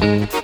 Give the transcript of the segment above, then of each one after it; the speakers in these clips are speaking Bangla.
Thank you.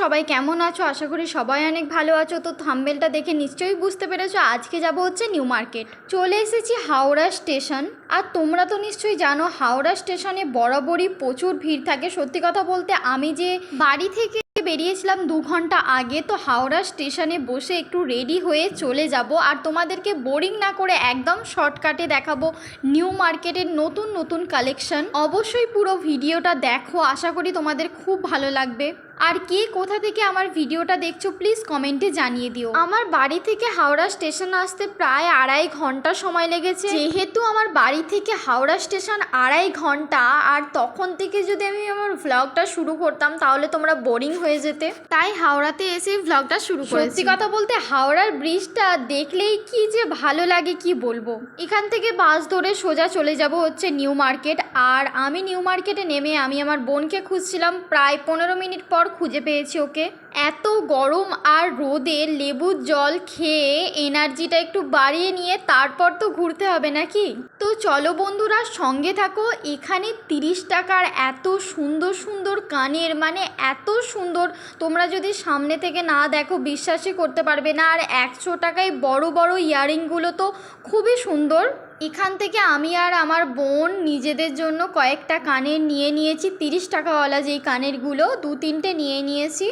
সবাই কেমন আছো? আশা করি সবাই অনেক ভালো আছো। তো থাম্বেলটা দেখে নিশ্চয়ই বুঝতে পেরেছ, আজকে যাব হচ্ছে নিউ মার্কেট। চলে এসেছি হাওড়া স্টেশন। আর তোমরা তো নিশ্চয়ই জানো, হাওড়া স্টেশনে বরাবরই প্রচুর ভিড় থাকে। সত্যি কথা বলতে আমি যে বাড়ি থেকে বেরিয়েছিলাম দু ঘণ্টা আগে, তো হাওড়া স্টেশনে বসে একটু রেডি হয়ে চলে যাব। আর তোমাদেরকে বোরিং না করে একদম শর্টকাটে দেখাবো নিউ মার্কেটের নতুন নতুন কালেকশন অবশ্যই পুরো ভিডিওটা দেখো। আশা করি তোমাদের খুব ভালো লাগবে। আর কে কোথা থেকে আমার ভিডিওটা দেখছ প্লিজ কমেন্টে জানিয়ে দিও। আমার বাড়ি থেকে হাওড়া স্টেশন আসতে প্রায় আড়াই ঘণ্টা সময় লেগেছে। যেহেতু আমার বাড়ি থেকে হাওড়া স্টেশন আড়াই ঘণ্টা, আর তখন থেকে যদি আমি আমার ভ্লগটা শুরু করতাম, তাহলে তোমরা বোরিং হয়ে যেতে। তাই হাওড়াতে এসে ভ্লগটা শুরু করেছি। সত্যি কথা বলতে হাওড়ার ব্রিজটা দেখলেই কি যে ভালো লাগে, কি বলব? এখান থেকে বাস ধরে সোজা চলে যাব হচ্ছে নিউ মার্কেট। আর আমি নিউ মার্কেটে নেমে আমি আমার বোনকে খুঁজছিলাম প্রায় পনেরো মিনিট পর খুঁজে পেয়েছি ওকে। এত গরম আর রোদে লেবুর জল খেয়ে এনার্জিটা একটু বাড়িয়ে নিয়ে তারপর তো ঘুরতে হবে নাকি? তো চলো বন্ধুরা, সঙ্গে থাকো। এখানে তিরিশ টাকার এত সুন্দর সুন্দর কানের মানে এত সুন্দর, তোমরা যদি সামনে থেকে না দেখো বিশ্বাসই করতে পারবে না। আর একশো টাকায় বড় বড় ইয়ারিংগুলো তো খুবই সুন্দর। এখান থেকে আমি আর আমার বোন নিজেদের জন্য কয়েকটা কানের নিয়ে নিয়েছি, তিরিশ টাকাওয়ালা যেই কানেরগুলো দু তিনটে নিয়ে নিয়েছি।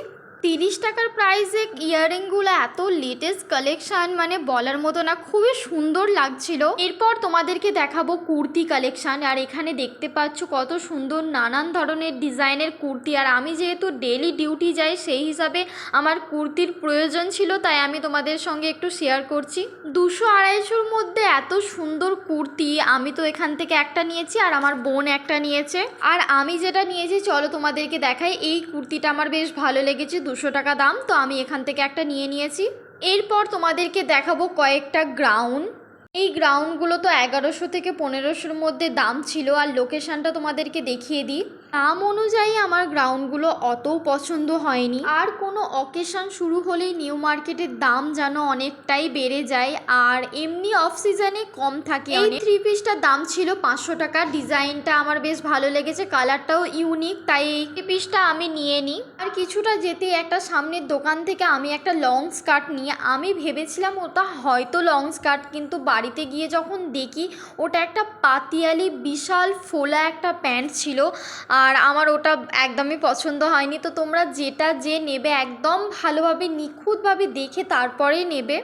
তিরিশ টাকার প্রাইসে ইয়াররিংগুলো এত লেটেস্ট কালেকশন মানে বলার মতো না, খুবই সুন্দর লাগছিল। এরপর তোমাদেরকে দেখাবো কুর্তি কালেকশন আর এখানে দেখতে পাচ্ছ কত সুন্দর নানান ধরনের ডিজাইনের কুর্তি। আর আমি যেহেতু ডেলি ডিউটি যাই, সেই হিসাবে আমার কুর্তির প্রয়োজন ছিল, তাই আমি তোমাদের সঙ্গে একটু শেয়ার করছি। দুশো আড়াইশোর মধ্যে এত সুন্দর কুর্তি আমি তো এখান থেকে একটা নিয়েছি, আর আমার বোন একটা নিয়েছে। আর আমি যেটা নিয়েছি, চলো তোমাদেরকে দেখাই, এই কুর্তিটা আমার বেশ ভালো লেগেছে দুশো টাকা দাম, তো আমি এখান থেকে একটা নিয়ে নিয়েছি। এরপর তোমাদেরকে দেখাবো কয়েকটা গ্রাউন্ড এই গ্রাউন্ডগুলো তো এগারোশো থেকে পনেরোশোর মধ্যে দাম ছিল, আর লোকেশানটা তোমাদেরকে দেখিয়ে দিই। দাম অনুযায়ী আমার গ্রাউন্ডগুলো অতও পছন্দ হয়নি। আর কোনো অকেশন শুরু হলেই নিউ মার্কেটের দাম যেন অনেকটাই বেড়ে যায় আর এমনি অফ সিজনে কম থাকে। এই থ্রি পিসটার দাম ছিল পাঁচশো টাকা ডিজাইনটা আমার বেশ ভালো লেগেছে কালারটাও ইউনিক তাই এই থ্রি পিসটা আমি নিয়ে নিই। আর কিছুটা যেতে একটা সামনের দোকান থেকে আমি একটা লং স্কার্ট নিয়ে আমি ভেবেছিলাম ওটা হয়তো লং স্কার্ট কিন্তু বাড়িতে গিয়ে যখন দেখি ওটা একটা পাতিয়ালি বিশাল ফোলা একটা প্যান্ট ছিল। আর আমার ওটা একদমই পছন্দ হয়নি। তো তোমরা যেটা যে নেবে একদম ভালোভাবে, নিখুঁতভাবে দেখে তারপরেই নেবে।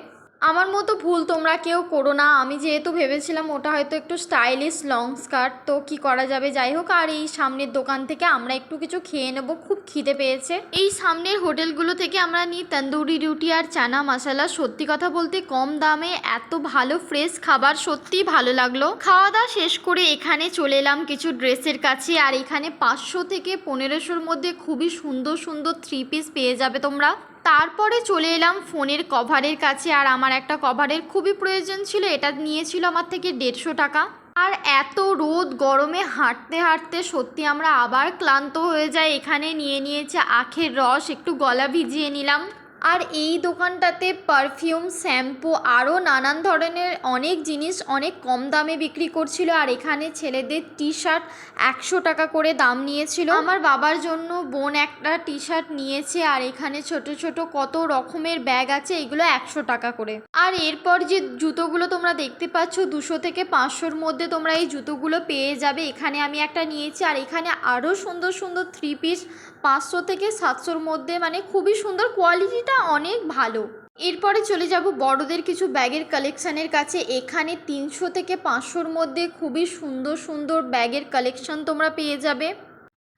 আমার মতো ভুল তোমরা কেউ করো না। আমি যেহেতু ভেবেছিলাম ওটা হয়তো একটু স্টাইলিশ লং স্কার্ট তো কি করা যাবে? যাই হোক, আর এই সামনের দোকান থেকে আমরা একটু কিছু খেয়ে নেব। খুব খিদে পেয়েছে। এই সামনের হোটেলগুলো থেকে আমরা নিই তন্দুরি রুটি আর চানা মশালা। সত্যি কথা বলতে কম দামে এত ভালো ফ্রেশ খাবার সত্যিই ভালো লাগল। খাওয়া দাওয়া শেষ করে এখানে চলে এলাম কিছু ড্রেসের কাছে। আর এখানে পাঁচশো থেকে পনেরোশোর মধ্যে খুবই সুন্দর সুন্দর থ্রি পিস পেয়ে যাবে তোমরা। তারপরে চলে এলাম ফোনের কভারের কাছে, আর আমার একটা কভারের খুবই প্রয়োজন ছিল, এটা নিয়েছিল আমার থেকে দেড়শো টাকা। আর এত রোদ, গরমে হাঁটতে হাঁটতে সত্যি আমরা আবার ক্লান্ত হয়ে যাই। এখানে নিয়ে নিয়েছে আখের রস, একটু গলা ভিজিয়ে নিলাম। আর এই দোকানটাতে পারফিউম শ্যাম্পু আরও নানান ধরনের অনেক জিনিস অনেক কম দামে বিক্রি করছিল। আর এখানে ছেলেদের টি শার্ট একশো টাকা করে দাম নিয়েছিল। আমার বাবার জন্য বোন একটা টি শার্ট নিয়েছে আর এখানে ছোট ছোট কত রকমের ব্যাগ আছে এগুলো একশো টাকা করে। আর এরপর যে জুতোগুলো তোমরা দেখতে পাচ্ছ, দুশো থেকে পাঁচশোর মধ্যে তোমরা এই জুতোগুলো পেয়ে যাবে। এখানে আমি একটা নিয়েছি আর এখানে আরও সুন্দর সুন্দর থ্রি পিস পাঁচশো থেকে সাতশোর মধ্যে মানে খুবই সুন্দর কোয়ালিটিটা অনেক ভালো। এরপরে চলে যাব বড়দের কিছু ব্যাগের কালেকশানের কাছে। এখানে তিনশো থেকে পাঁচশোর মধ্যে খুবই সুন্দর সুন্দর ব্যাগের কালেকশন তোমরা পেয়ে যাবে।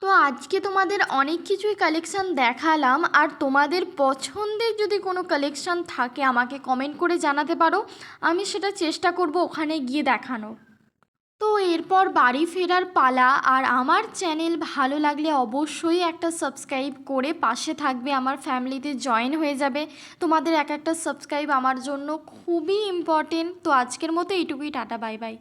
তো আজকে তোমাদের অনেক কিছুই কালেকশান দেখালাম। আর তোমাদের পছন্দের যদি কোনো কালেকশান থাকে, আমাকে কমেন্ট করে জানাতে পারো। আমি সেটা চেষ্টা করব ওখানে গিয়ে দেখানোর। তো এরপর বাড়ি ফেরার পালা। আর আমার চ্যানেল ভালো লাগলে অবশ্যই একটা সাবস্ক্রাইব করে পাশে থাকবে। আমার ফ্যামিলিতে জয়েন হয়ে যাবে। তোমাদের এক একটা সাবস্ক্রাইব আমার জন্য খুবই ইম্পর্টেন্ট তো আজকের মতো এইটুকুই। Tata, bye bye.